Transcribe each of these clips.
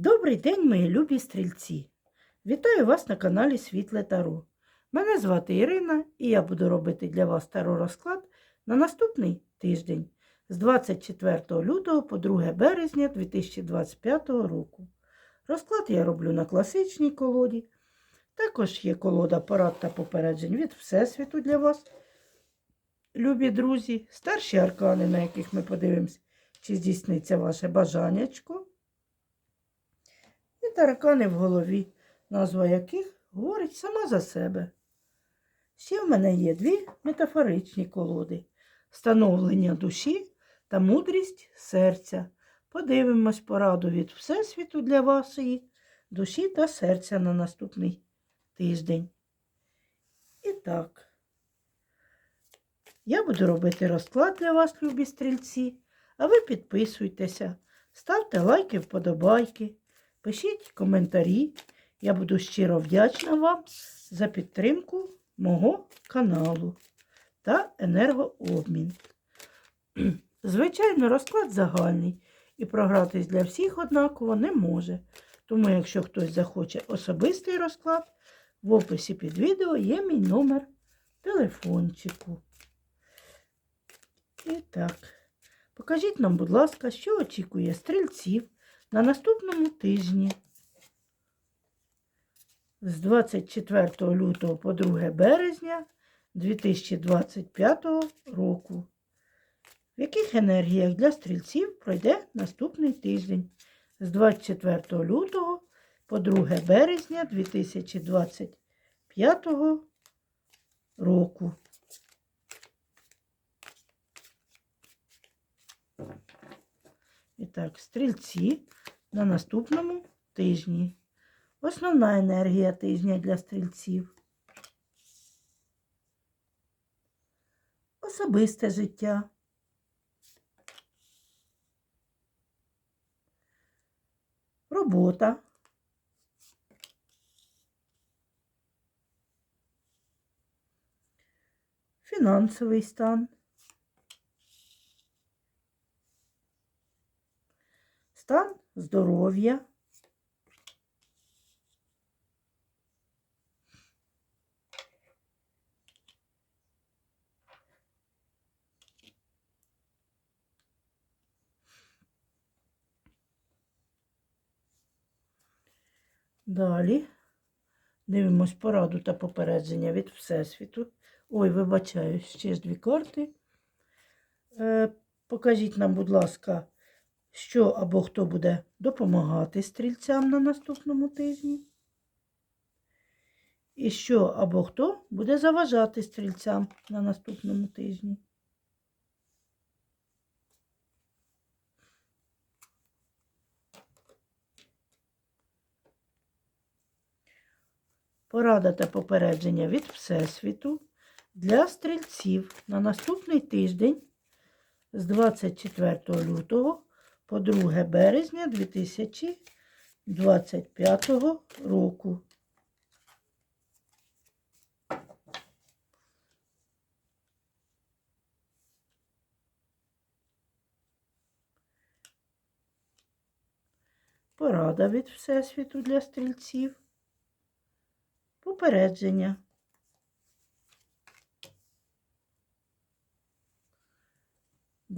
Добрий день, мої любі стрільці! Вітаю вас на каналі Світле Таро. Мене звати Ірина і я буду робити для вас таро розклад на наступний тиждень з 24 лютого по 2 березня 2025 року. Розклад я роблю на класичній колоді. Також є колода порад та попереджень від Всесвіту для вас. Любі друзі, старші аркани, на яких ми подивимось, чи здійсниться ваше бажаннячко. Таракани в голові, назва яких говорить сама за себе. Ще в мене є дві метафоричні колоди становлення душі та мудрість серця. Подивимось пораду від Всесвіту для вашої душі та серця на наступний тиждень. І так, я буду робити розклад для вас, любі стрільці, а ви підписуйтеся, ставте лайки, вподобайки. Пишіть коментарі. Я буду щиро вдячна вам за підтримку мого каналу та енергообмін. Звичайно, розклад загальний і програтись для всіх однаково не може. Тому, якщо хтось захоче особистий розклад, в описі під відео є мій номер телефончику. І так, покажіть нам, будь ласка, що очікує стрільців на наступному тижні з 24 лютого по 2 березня 2025 року. В яких енергіях для стрільців пройде наступний тиждень з 24 лютого по 2 березня 2025 року. І так, стрільці на наступному тижні. Основна енергія тижня для стрільців. Особисте життя. Робота. Фінансовий стан. Стан здоров'я. Далі дивимось пораду та попередження від Всесвіту. Ой, вибачаю, ще ж дві карти. Е, покажіть нам, будь ласка, що або хто буде допомагати стрільцям на наступному тижні. І що або хто буде заважати стрільцям на наступному тижні. Порада та попередження від Всесвіту для стрільців на наступний тиждень з 24 лютого по 2 березня 2025 року. Порада від Всесвіту для стрільців. Попередження.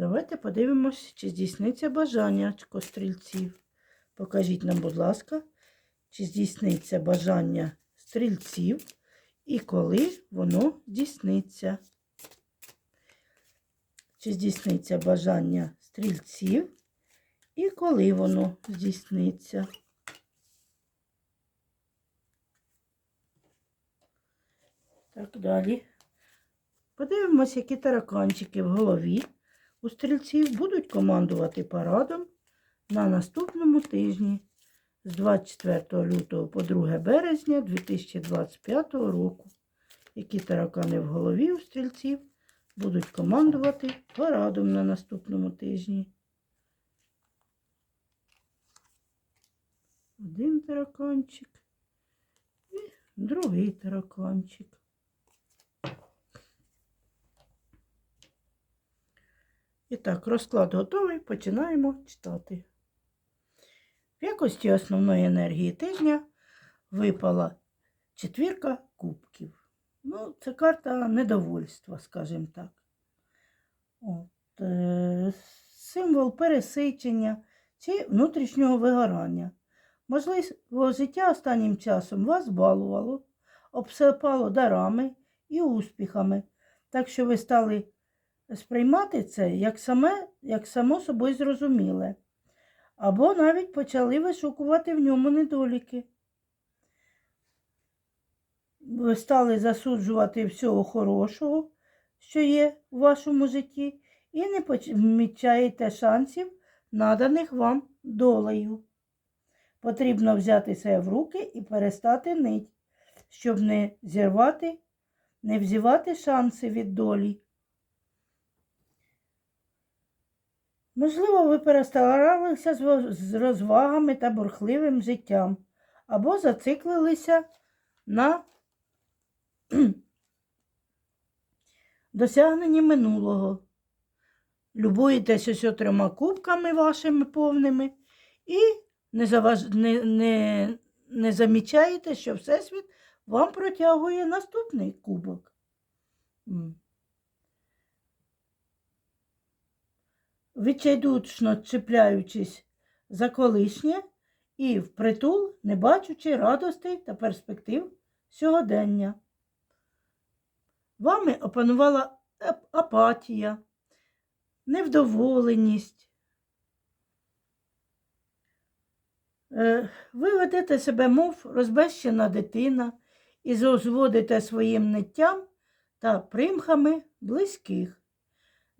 Давайте подивимось, чи здійсниться бажання стрільців. Покажіть нам, будь ласка, чи здійсниться бажання стрільців і коли воно здійсниться. Чи здійсниться бажання стрільців і коли воно здійсниться. Так, далі. Подивимось, які тараканчики в голові у стрільців будуть командувати парадом на наступному тижні з 24 лютого по 2 березня 2025 року. Які таракани в голові у стрільців будуть командувати парадом на наступному тижні. Один тараканчик і другий тараканчик. І так, розклад готовий, починаємо читати. В якості основної енергії тижня випала четвірка кубків. Ну, це карта недовольства, скажімо так. От, е, символ пересичення чи внутрішнього вигорання. Можливо, життя останнім часом вас балувало, обсипало дарами і успіхами, так що ви стали сприймати це як, саме, як само собою зрозуміле, або навіть почали вишукувати в ньому недоліки. Ви стали засуджувати всього хорошого, що є в вашому житті, і не помічаєте шансів, наданих вам долею. Потрібно взяти себе в руки і перестати нить, щоб не зірвати, не взівати шанси від долі. Можливо, ви перестаралися з розвагами та бурхливим життям, або зациклилися на досягненні минулого. Любуєтесь ось трьома кубками вашими повними і не, заваж... не, не, не замічаєте, що Всесвіт вам протягує наступний кубок. Відчайдушно чіпляючись за колишнє і впритул, не бачучи радостей та перспектив сьогодення. Вами опанувала апатія, невдоволеність. Е, Ви ведете себе, мов розбещена дитина, і розводите своїм ниттям та примхами близьких.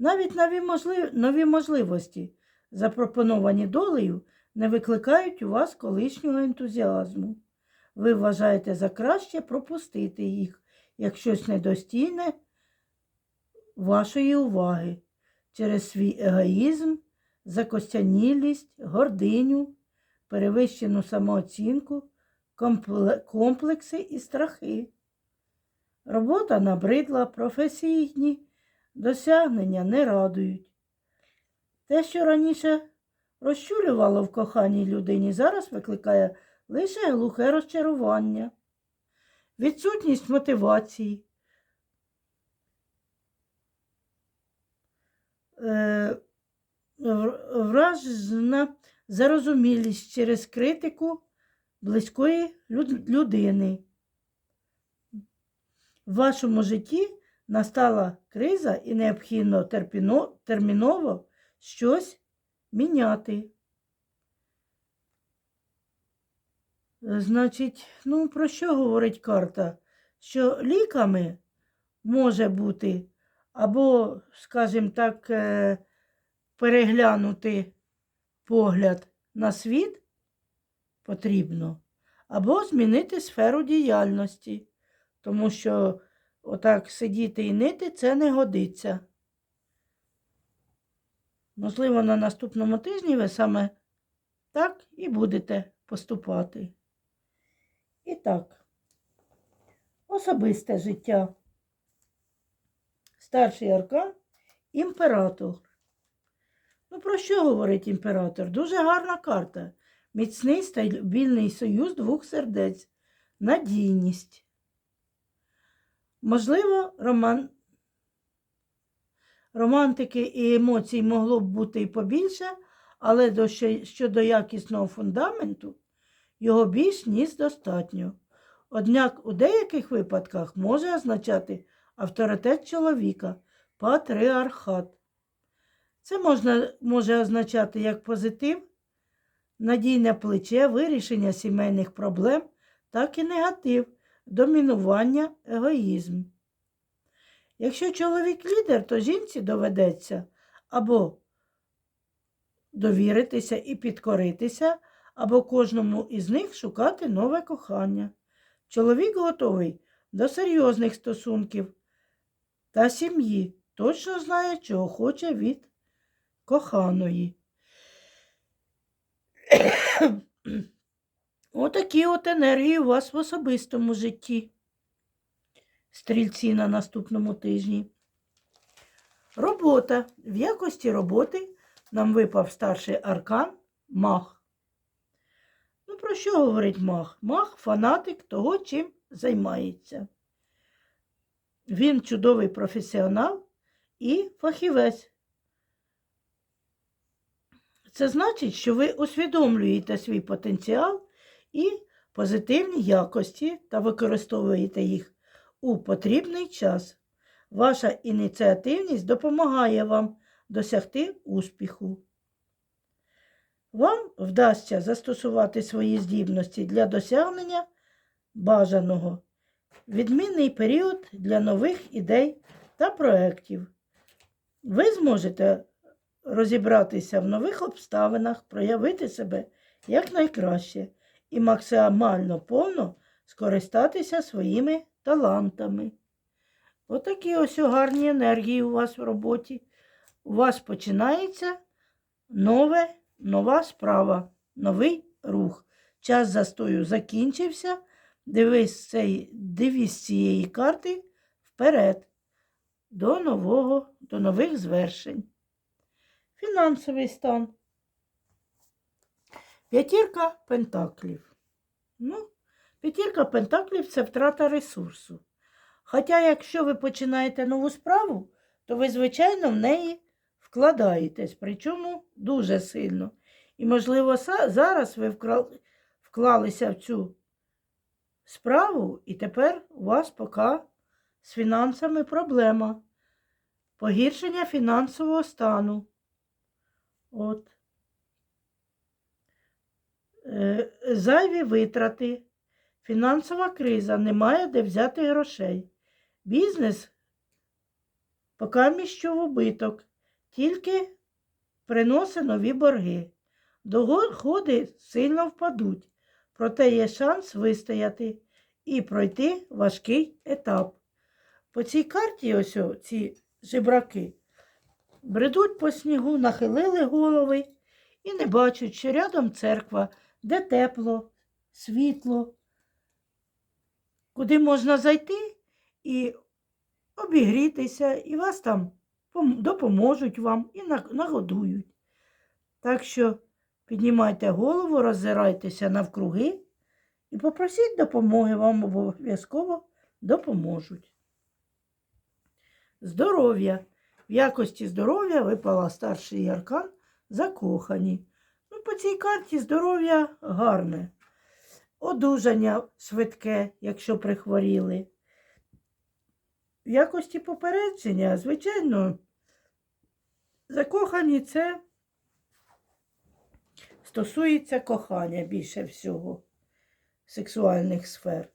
Навіть нові, можлив... нові можливості, запропоновані долею, не викликають у вас колишнього ентузіазму. Ви вважаєте за краще пропустити їх, як щось недостійне вашої уваги через свій егоїзм, закостянілість, гординю, перевищену самооцінку, комплекси і страхи. Робота набридла, професійні досягнення не радують. Те, що раніше розчулювало в коханій людині, зараз викликає лише глухе розчарування, відсутність мотивації. Е, вр- вражена зарозумілість через критику близької людини. В вашому житті настала криза і необхідно терміново щось міняти. Значить, ну про що говорить карта? Що ліками може бути або, скажімо так, е, переглянути погляд на світ потрібно, або змінити сферу діяльності, тому що отак сидіти і нити це не годиться. Можливо, на наступному тижні ви саме так і будете поступати. І так, особисте життя. Старший аркан імператор. Ну, про що говорить імператор? Дуже гарна карта. Міцний стабільний союз двох сердець, надійність. Можливо, роман... романтики і емоцій могло б бути і побільше, але до... щодо якісного фундаменту його більш ніж достатньо. Однак у деяких випадках може означати авторитет чоловіка, патріархат. Це можна, може означати як позитив, надійне плече, вирішення сімейних проблем, так і негатив, домінування, егоїзм. Якщо чоловік лідер, то жінці доведеться або довіритися і підкоритися, або кожному із них шукати нове кохання. Чоловік готовий до серйозних стосунків та сім'ї, точно знає, чого хоче від коханої. Отакі от енергії у вас в особистому житті. Стрільці на наступному тижні. Робота. В якості роботи нам випав старший аркан мах. Ну, Про що говорить маг? Маг фанатик того, чим займається. Він чудовий професіонал і фахівець. Це значить, що ви усвідомлюєте свій потенціал і позитивні якості та використовуєте їх у потрібний час. Ваша ініціативність допомагає вам досягти успіху. Вам вдасться застосувати свої здібності для досягнення бажаного. Відмінний період для нових ідей та проєктів. Ви зможете розібратися в нових обставинах, проявити себе якнайкраще і максимально повно скористатися своїми талантами. Отакі ось гарні енергії у вас в роботі. У вас починається нове, нова справа, новий рух. Час застою закінчився. Дивись, цей, дивись цієї карти вперед до нового, до нових звершень. Фінансовий стан. П'ятірка пентаклів. Ну, п'ятірка пентаклів це втрата ресурсу. Хоча, якщо ви починаєте нову справу, то ви, звичайно, в неї вкладаєтесь, причому дуже сильно. І, можливо, зараз ви вклалися в цю справу, і тепер у вас поки з фінансами проблема. Погіршення фінансового стану. От. Е, зайві витрати, фінансова криза, немає де взяти грошей. Бізнес поки що в убиток, тільки приносить нові борги. Доходи сильно впадуть, проте є шанс вистояти і пройти важкий етап. По цій карті ось ці жебраки бредуть по снігу, нахилили голови і не бачать, що рядом церква, де тепло, світло, куди можна зайти і обігрітися, і вас там допоможуть вам і нагодують. Так що піднімайте голову, роззирайтеся навкруги і попросіть допомоги, вам обов'язково допоможуть. Здоров'я. В якості здоров'я випала старший аркан закохані. Ну, по цій карті здоров'я гарне. Одужання швидке, якщо прихворіли. В якості попередження, звичайно, закохані це стосується кохання більше всього сексуальних сфер.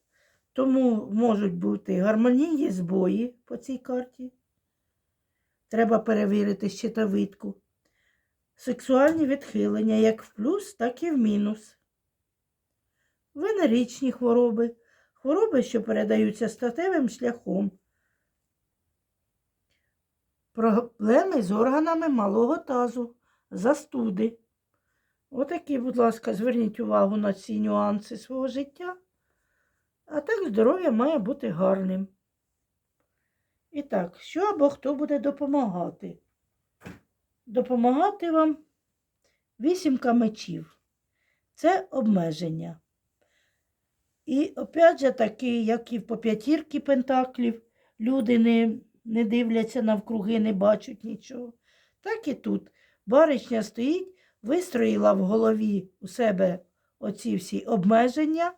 Тому можуть бути гармонійні збої по цій карті. Треба перевірити щитовидку. Сексуальні відхилення як в плюс, так і в мінус. Венеричні хвороби. Хвороби, що передаються статевим шляхом. Проблеми з органами малого тазу, застуди. Отакі, будь ласка, зверніть увагу на ці нюанси свого життя. А так здоров'я має бути гарним. І так, що або хто буде допомагати? Допомагати вам вісімка мечів. Це обмеження. І опять же таки, як і по п'ятірки пентаклів, люди не, не дивляться навкруги, не бачать нічого. Так і тут. Баришня стоїть, вистроїла в голові у себе оці всі обмеження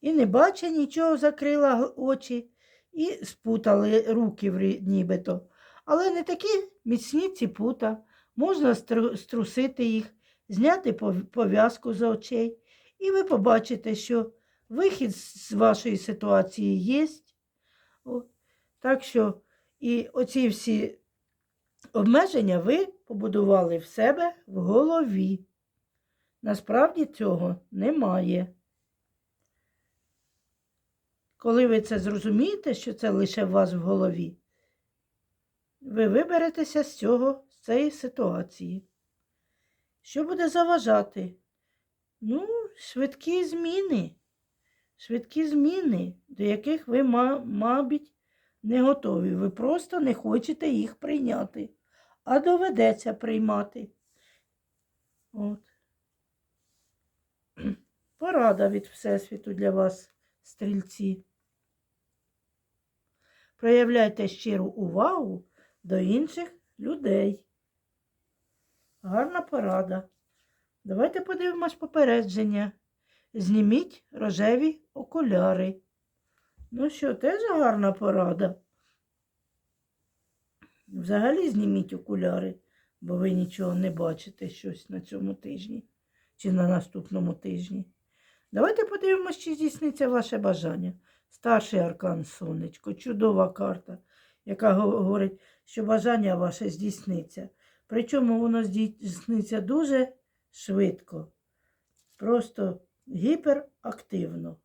і не бачить нічого, закрила очі і спутали руки нібито. Але не такі міцні ці пута. Можна струсити їх, зняти пов'язку з очей, і ви побачите, що вихід з вашої ситуації є. Так що і оці всі обмеження ви побудували в себе в голові. Насправді цього немає. Коли ви це зрозумієте, що це лише в вас в голові, ви виберетеся з цього, з цієї ситуації. Що буде заважати? Ну, швидкі зміни. Швидкі зміни, до яких ви, мабуть, не готові. Ви просто не хочете їх прийняти, а доведеться приймати. От. порада від Всесвіту для вас, стрільці. Проявляйте щиру увагу до інших людей. Гарна порада. Давайте подивимось попередження. Зніміть рожеві окуляри. Ну що, теж гарна порада. Взагалі зніміть окуляри, бо ви нічого не бачите щось на цьому тижні чи на наступному тижні. Давайте подивимось, чи здійсниться ваше бажання. Старший аркан сонечко, чудова карта, яка говорить, що бажання ваше здійсниться. Причому воно здійсниться дуже швидко, просто гіперактивно.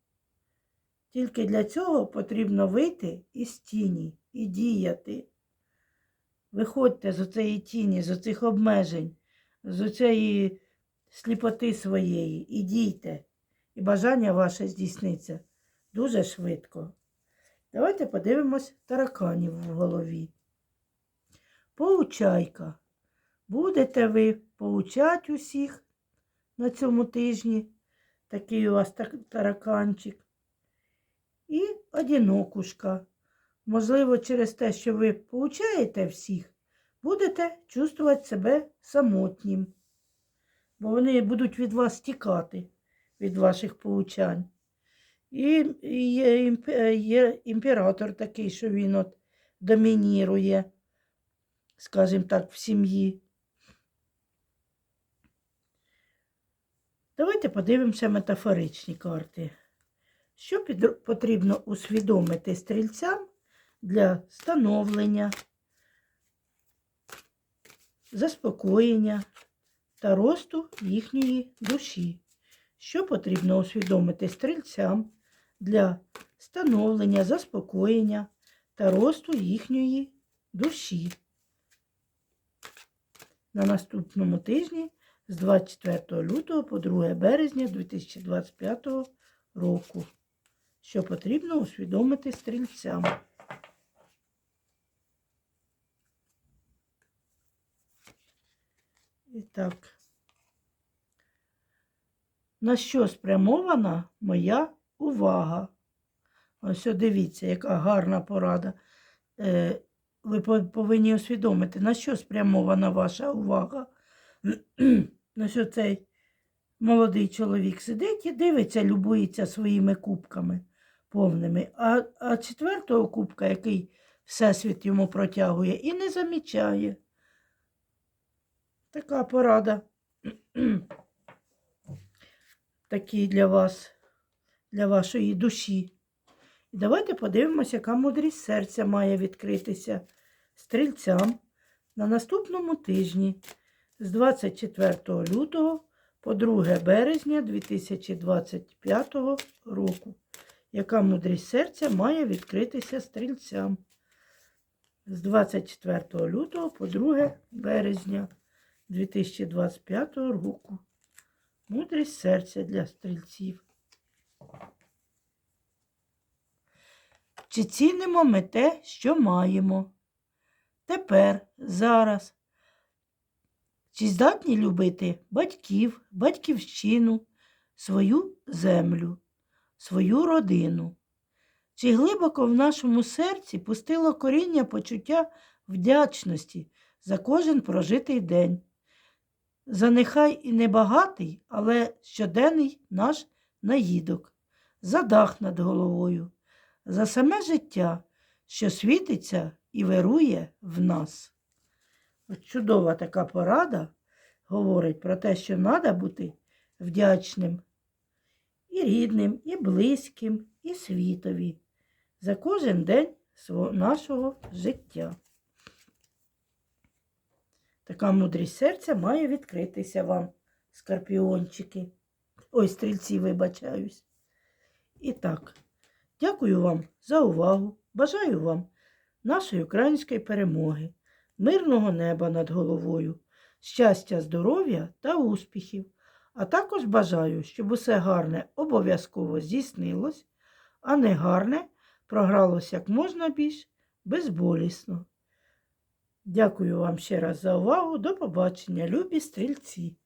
Тільки для цього потрібно вийти із тіні і діяти. Виходьте з оцієї тіні, з оцих обмежень, з оцієї сліпоти своєї і дійте. І бажання ваше здійсниться дуже швидко. Давайте подивимось тараканів в голові. Поучайка. Будете ви поучать усіх на цьому тижні. Такий у вас тараканчик. І одінокушка. Можливо, через те, що ви поучаєте всіх, будете чувствувати себе самотнім. Бо вони будуть від вас тікати, від ваших поучань. І е, є імператор такий, що він от домінірує, скажімо так, в сім'ї. Давайте подивимося метафоричні карти. Що потрібно усвідомити стрільцям для становлення, заспокоєння та росту їхньої душі? Що потрібно усвідомити стрільцям для становлення, заспокоєння та росту їхньої душі? На наступному тижні з 24 лютого по 2 березня 2025 року. Що потрібно усвідомити стрільцям. І так. На що спрямована моя увага? Ось дивіться, яка гарна порада. Е, ви повинні усвідомити, на що спрямована ваша увага. на що цей молодий чоловік сидить і дивиться, любується своїми кубками повними. А, а четвертого кубка, який Всесвіт йому протягує, і не замічає. Така порада. Такі для вас, для вашої душі. І давайте подивимося, яка мудрість серця має відкритися стрільцям на наступному тижні з 24 лютого по 2 березня 2025 року. Яка мудрість серця має відкритися стрільцям з 24 лютого по 2 березня 2025 року. Мудрість серця для стрільців. Чи цінимо ми те, що маємо? Тепер, зараз. Чи здатні любити батьків, батьківщину, свою землю, свою родину? Чи глибоко в нашому серці пустило коріння почуття вдячності за кожен прожитий день? За нехай і небагатий, але щоденний наш наїдок, за дах над головою, за саме життя, що світиться і вирує в нас. От чудова така порада говорить про те, що треба бути вдячним і рідним, і близьким, і світові за кожен день нашого життя. Така мудрість серця має відкритися вам, скорпіончики. Ой, стрільці, вибачаюсь. І так, дякую вам за увагу. Бажаю вам нашої української перемоги, мирного неба над головою, щастя, здоров'я та успіхів. А також бажаю, щоб усе гарне обов'язково здійснилось, а не гарне програлось як можна більш безболісно. Дякую вам ще раз за увагу. До побачення, любі стрільці!